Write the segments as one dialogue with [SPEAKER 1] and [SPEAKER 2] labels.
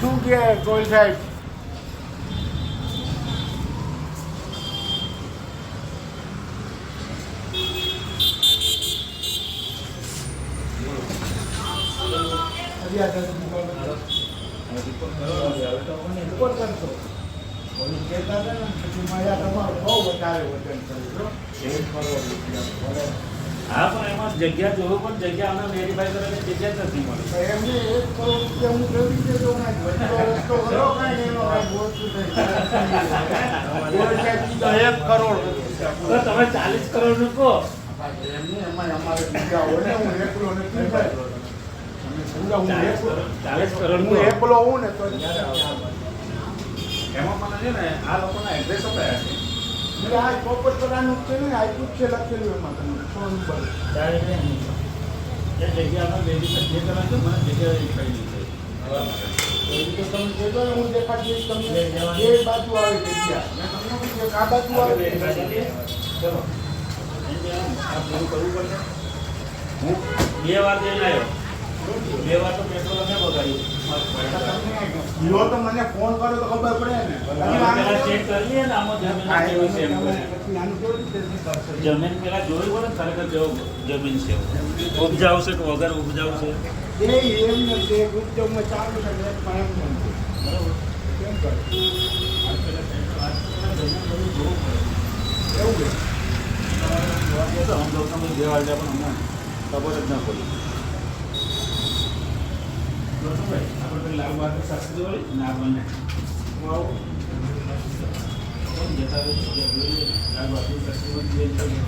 [SPEAKER 1] શું કે ગોલ સાહેબ. તમારું બહુ વધારે વજન કર્યું
[SPEAKER 2] હા પણ એમાં જગ્યા જોયું પણ જગ્યા અમને વેરીફાઈ કરવાની જગ્યા જ નથી મળી.
[SPEAKER 1] તો એમને એક કરોડ રૂપિયા હું જોડી દેતો ને રસ્તો કરો કાંઈ એનો એક કરોડ.
[SPEAKER 2] તમે ચાલીસ કરોડનું કહો.
[SPEAKER 1] એમને એમાં અમારે બીજા હોય ને હું એકલો નથી
[SPEAKER 2] ચાલીસ કરોડ
[SPEAKER 1] હું એકલો હું ને તો
[SPEAKER 2] એમાં મને છે ને આ લોકોના એડ્રેસ અપાયા છે.
[SPEAKER 1] એટલે આ ચોપટ કરવાનું છે ને આપ્યું જ છે લખેલું એમાં તમને સો નંબર
[SPEAKER 2] એ જગ્યા અમે જે કરવા છે મને જગ્યા વેરીફાઈ નહીં થઈ
[SPEAKER 1] એ રીતે તમે કહેજો ને હું દેખાડી દઈશ તમને. બે બાજુ આવે જગ્યા. મેં તમને આ બાજુ આવે
[SPEAKER 2] ચલો. આ પૂરું કરવું પડશે? હું બે વાર જઈને આવ્યો. બે વાર તો પેટ્રોલ અમે બગાડ્યું
[SPEAKER 1] જો તો મને ફોન કર્યો તો ખબર પડે ને.
[SPEAKER 2] પેલા ચેક કરીએ ને આમાં જમીન પેલા જોયું પડે ખરેખર કેવું જમીન છે? ઉપજાવ છે કે વગર ઉપજાવ છે
[SPEAKER 1] એ એમ નથી ઉદ્યોગમાં ચાલુ છે પણ એમ નથી.
[SPEAKER 2] બરાબર.
[SPEAKER 1] કેમ કરે?
[SPEAKER 2] જોવું
[SPEAKER 1] એવું છે.
[SPEAKER 2] જોવા તો આમ તો દેવા પણ અમને ખબર જ ના પડી. આપણે લાલ બહાદુર શાસ્ત્રી વાળી ને આ બંને હું જતા લાલ બહાદુર વાળી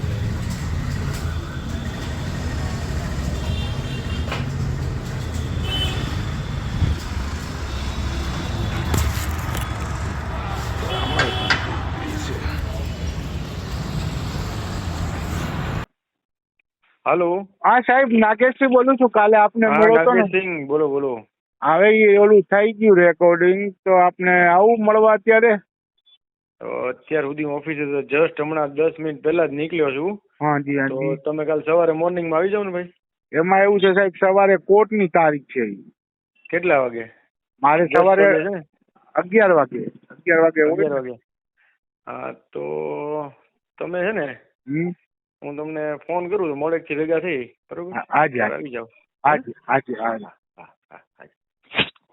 [SPEAKER 1] સાહેબ નાગેશથી બોલું છું. કાલે આપને મળ્યો તો
[SPEAKER 3] નાગેશસિંહ બોલો બોલો.
[SPEAKER 1] હવે એ ઓલું થઈ ગયું રેકોર્ડિંગ તો આપને આવું મળવા અત્યારે?
[SPEAKER 3] તો અત્યાર સુધી ઓફિસે તો જસ્ટ હમણાં દસ મિનિટ પહેલા જ નીકળ્યો છું.
[SPEAKER 1] હા જી હા
[SPEAKER 3] તો
[SPEAKER 1] જી
[SPEAKER 3] તમે કાલ સવારે મોર્નિંગમાં આવી જાઓ ને ભાઈ?
[SPEAKER 1] એમાં એવું છે સાહેબ સવારે કોર્ટની તારીખ છે ઈ.
[SPEAKER 3] કેટલા વાગે?
[SPEAKER 1] મારે
[SPEAKER 3] દસ
[SPEAKER 1] સવારે
[SPEAKER 3] વાગે છે ને?
[SPEAKER 1] અગિયાર વાગે અગિયાર વાગે હોય
[SPEAKER 3] અગિયાર
[SPEAKER 1] ને?
[SPEAKER 3] વાગે. હા તો તમે છે ને
[SPEAKER 1] હમ.
[SPEAKER 3] હું તમને ફોન કરું મોડેક મોડેકથી ભેગા થઈ બરોબર?
[SPEAKER 1] હા, હાજી હાજી.
[SPEAKER 3] આવી જાઓ.
[SPEAKER 1] હાજી હાજી હાજી.
[SPEAKER 3] હા હા હા